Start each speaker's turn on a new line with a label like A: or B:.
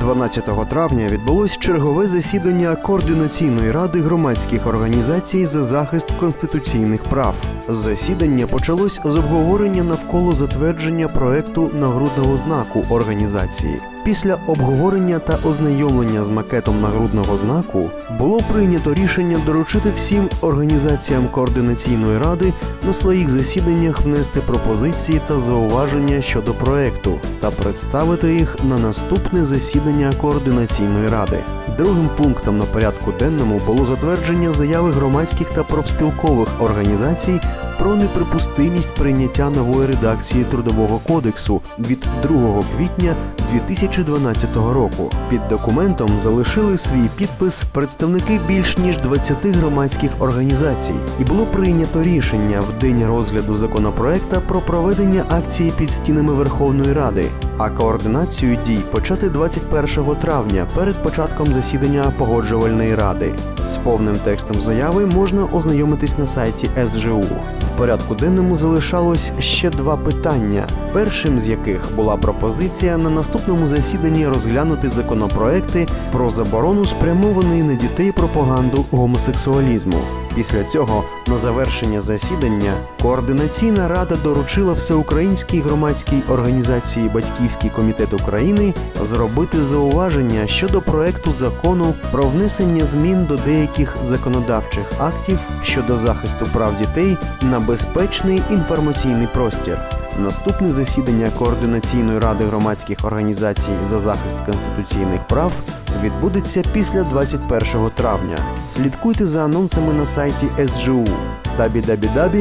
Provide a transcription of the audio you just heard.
A: 12 травня відбулось чергове засідання координаційної ради громадських організацій за захист конституційних прав. Засідання почалось з обговорення навколо затвердження проекту нагрудного знаку організації. Після обговорення та ознайомлення з макетом нагрудного знаку було прийнято рішення доручити всім організаціям координаційної ради на своїх засіданнях внести пропозиції та зауваження щодо проекту та представити їх на наступне засідання координаційної ради. Другим пунктом на порядку денному було затвердження заяви громадських та профспілкових організацій про неприпустимість прийняття нової редакції трудового кодексу від 2 квітня 2012 року. Під документом залишили свій підпис представники більш ніж 20 громадських організацій, і було прийнято рішення в день розгляду законопроекта про проведення акції під стінами Верховної Ради, а координацію дій почати 21 травня перед початком засідання погоджувальної ради. З повним текстом заяви можна ознайомитись на сайті СЖУ. Порядку денному залишалось ще два питання, першим з яких була пропозиція на наступному засіданні розглянути законопроекти про заборону спрямованої на дітей пропаганду гомосексуалізму. Після цього, на завершення засідання, координаційна рада доручила всеукраїнській громадській організації Батьківський комітет України зробити зауваження щодо проекту закону про внесення змін до деяких законодавчих актів щодо захисту прав дітей на безпечний інформаційний простір. Наступне засідання координаційної ради громадських організацій за захист конституційних прав відбудеться після 21 травня. Слідкуйте за анонсами на сайті СЖУ www.sju.org.ua